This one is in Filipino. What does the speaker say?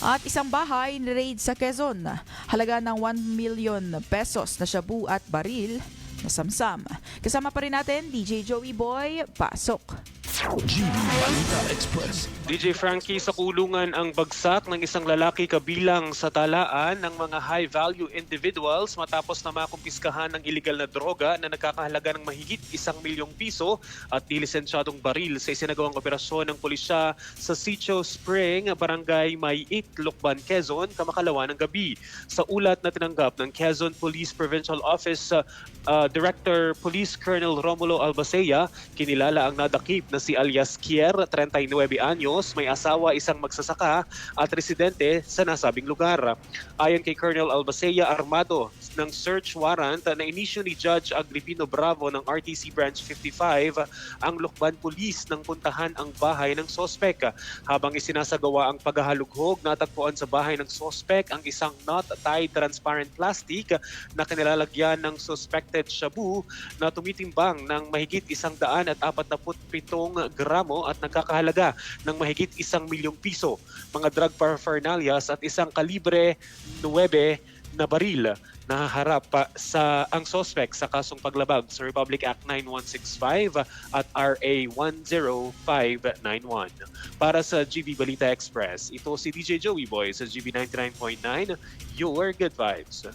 At isang bahay ni-raid sa Quezon. Halaga ng 1 million pesos na shabu at baril na samsam. Kasama pa rin natin, DJ Joey Boy, pasok. GB Balita Express. DJ Frankie, sa kulungan ang bagsak ng isang lalaki kabilang sa talaan ng mga high-value individuals matapos na makumpiskahan ng illegal na droga na nagkakahalaga ng mahigit isang milyong piso at dilisensyadong baril sa isinagawang operasyon ng pulisya sa Sitio Spring, Barangay Maiit, Lukban, Quezon, kamakalawa ng gabi. Sa ulat na tinanggap ng Quezon Police Provincial Office uh, uh, Director Police Colonel Romulo Albacea, kinilala ang nadakip na si alias Kier, 39 anyos, may asawa, isang magsasaka at residente sa nasabing lugar. Ayon kay Colonel Albacea, armado ng search warrant na inisyo ni Judge Agripino Bravo ng RTC Branch 55 ang Lukban Police nang puntahan ang bahay ng sospek. Habang isinasagawa ang paghahalughog, natagpuan sa bahay ng sospek ang isang not-tied transparent plastic na kanilalagyan ng suspected shabu na tumitimbang ng mahigit isang daan at apat na pitong gramo at nagkakahalaga ng mahigit isang milyong piso, mga drug paraphernalias at isang kalibre 9 na baril nahaharap sa ang suspect sa kasong paglabag sa Republic Act 9165 at RA 10591. Para sa GB Balita Express, ito si DJ Joey Boy sa GB 99.9, Your Good Vibes.